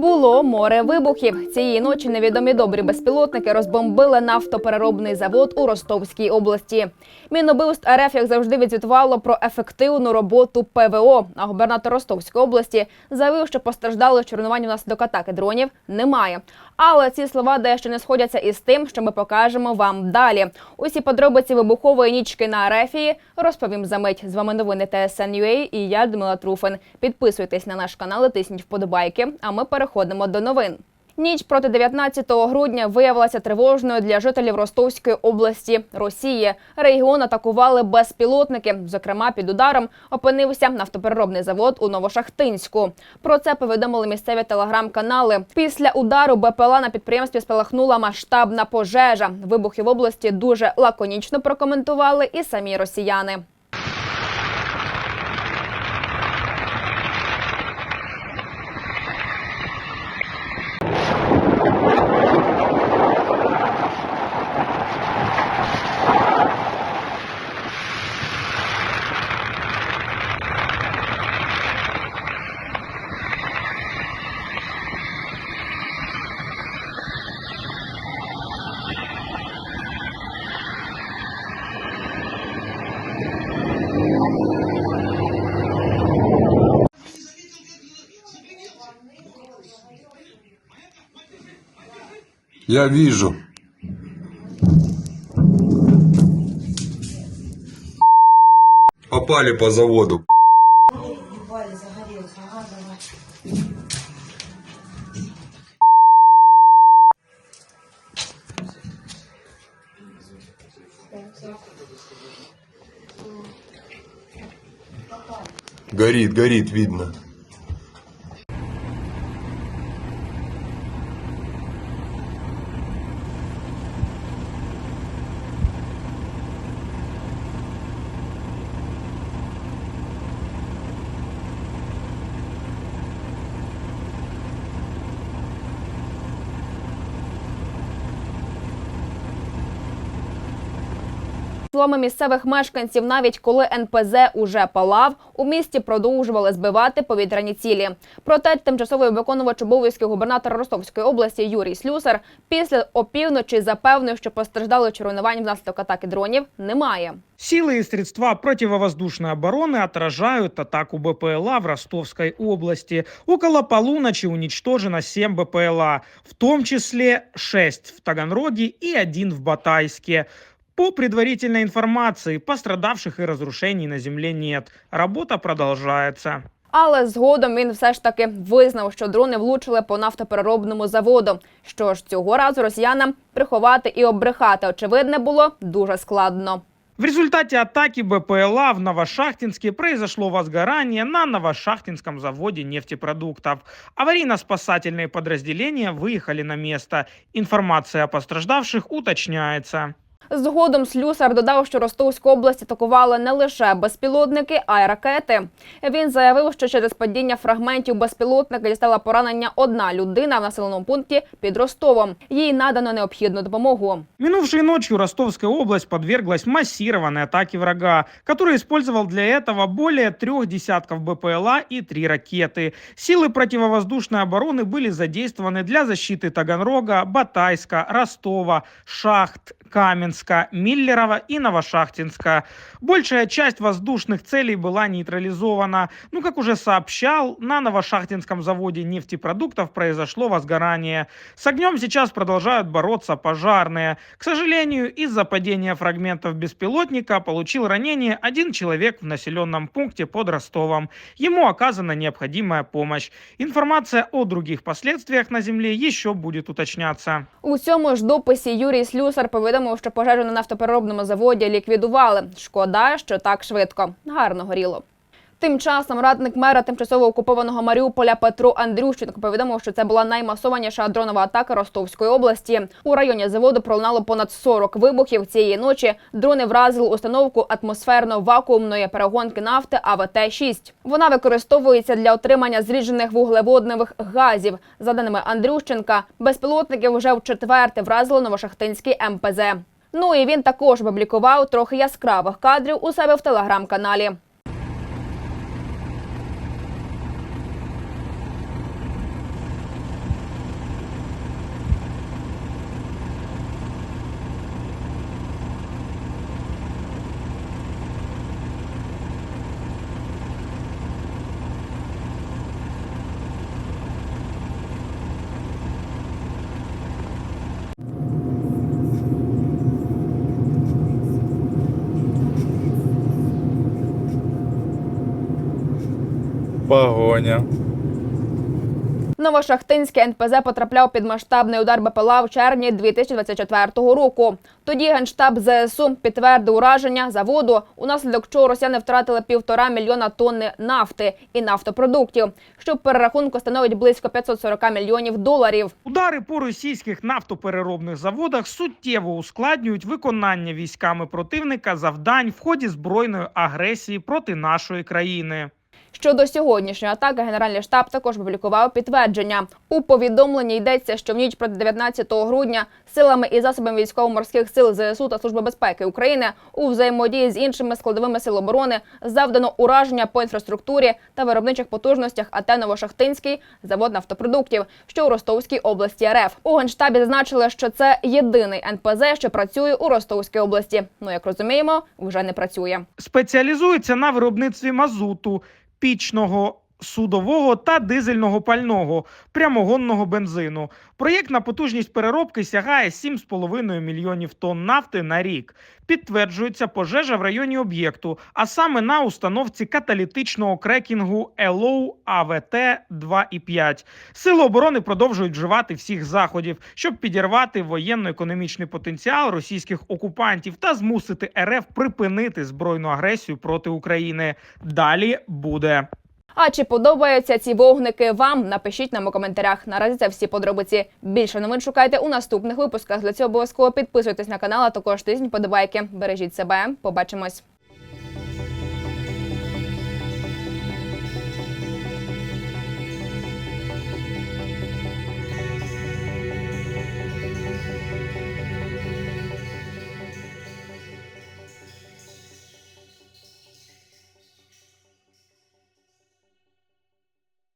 Було море вибухів. Цієї ночі невідомі добрі безпілотники розбомбили нафтопереробний завод у Ростовській області. Мінобивств РФ, як завжди, відзвітувало про ефективну роботу ПВО. А губернатор Ростовської області заявив, що постраждалих чи руйнувань внаслідок атаки дронів немає. Але ці слова дещо не сходяться із тим, що ми покажемо вам далі. Усі подробиці вибухової нічки на Арефії розповім за мить. З вами новини ТСН.UA і я Людмила Труфин. Підписуйтесь на наш канал, і тисніть вподобайки. А ми переходимо до новин. Ніч проти 19 грудня виявилася тривожною для жителів Ростовської області Росії. Регіон атакували безпілотники. Зокрема, під ударом опинився нафтопереробний завод у Новошахтинську. Про це повідомили місцеві телеграм-канали. Після удару БПЛА на підприємстві спалахнула масштабна пожежа. Вибухи в області дуже лаконічно прокоментували і самі росіяни. Я вижу. Попали по заводу. Ага, давай. Горит, горит, видно. Словами місцевих мешканців, навіть коли НПЗ уже палав, у місті продовжували збивати повітряні цілі. Проте тимчасовий виконувач обов'язків губернатора Ростовської області Юрій Слюсар після опівночі запевнив, що постраждали чи руйнувань внаслідок атаки дронів немає. Силы и средства противовоздушной обороны отражают атаку БПЛА в Ростовской области. Около полуночи уничтожено 7 БПЛА, в том числе 6 в Таганроге и 1 в Батайске. По предварительной информации, пострадавших и разрушений на земле нет. Работа продолжается. Але згодом він все ж таки визнав, що дрони влучили по нафтопереробному заводу. Що ж цього разу росіянам приховати і обрехати очевидне було дуже складно. В результате атаки БПЛА в Новошахтинске произошло возгорание на Новошахтинском заводе нефтепродуктов. Аварийно-спасательные подразделения выехали на место. Информация о пострадавших уточняется. Згодом Слюсар додав, що Ростовську область атакували не лише безпілотники, а й ракети. Він заявив, що через падіння фрагментів безпілотника дістала поранення одна людина в населеному пункті під Ростовом. Їй надано необхідну допомогу. Минувшей ночью Ростовская область подверглась массированной атаке врага, который использовал для этого более трех десятков БПЛА и три ракеты. Силы противовоздушной обороны были задействованы для защиты Таганрога, Батайска, Ростова, Шахт, Каменска, Миллерова и Новошахтинска. Большая часть воздушных целей была нейтрализована. Ну, как уже сообщал, на Новошахтинском заводе нефтепродуктов произошло возгорание. С огнем сейчас продолжают бороться пожарные. К сожалению, из-за падения фрагментов беспилотника получил ранение один человек в населенном пункте под Ростовом. Ему оказана необходимая помощь. Информация о других последствиях на земле еще будет уточняться. У цьому ж дописі Юрій Слюсар повідомив, що пожежу на нафтопереробному заводі ліквідували. Шкода, що так швидко. Гарно горіло. Тим часом радник мера тимчасово окупованого Маріуполя Петро Андрющенко повідомив, що це була наймасованіша дронова атака Ростовської області. У районі заводу пролунало понад 40 вибухів цієї ночі. Дрони вразили установку атмосферно-вакуумної перегонки нафти АВТ-6. Вона використовується для отримання зріджених вуглеводневих газів. За даними Андрющенка, безпілотники вже в четверте вразили Новошахтинський МПЗ. Ну і він також опублікував трохи яскравих кадрів у себе в телеграм-каналі. Погоня. Новошахтинське НПЗ потрапляв під масштабний удар БПЛА в червні 2024 року. Тоді генштаб ЗСУ підтвердив ураження заводу, унаслідок чого росіяни втратили півтора мільйона тонни нафти і нафтопродуктів, що в перерахунку становить близько 540 мільйонів доларів. Удари по російських нафтопереробних заводах суттєво ускладнюють виконання військами противника завдань в ході збройної агресії проти нашої країни. Щодо сьогоднішньої атаки, Генеральний штаб також публікував підтвердження. У повідомленні йдеться, що в ніч проти 19 грудня силами і засобами військово-морських сил ЗСУ та Служби безпеки України у взаємодії з іншими складовими сил оборони завдано ураження по інфраструктурі та виробничих потужностях АТ Новошахтинський завод нафтопродуктів, що у Ростовській області РФ. У генштабі зазначили, що це єдиний НПЗ, що працює у Ростовській області. Ну як розуміємо, вже не працює. Спеціалізується на виробництві мазуту, пічного. Судового та дизельного пального прямогонного бензину. Проєктна потужність переробки сягає 7,5 мільйонів тонн нафти на рік. Підтверджується пожежа в районі об'єкту, а саме на установці каталітичного крекінгу ЕЛОУ АВТ 2,5. Сили оборони продовжують вживати всіх заходів, щоб підірвати воєнно-економічний потенціал російських окупантів та змусити РФ припинити збройну агресію проти України. Далі буде. А чи подобаються ці вогники вам? Напишіть нам у коментарях. Наразі це всі подробиці. Більше новин шукайте у наступних випусках. Для цього обов'язково підписуйтесь на канал, а також тисніть подобайки. Бережіть себе. Побачимось.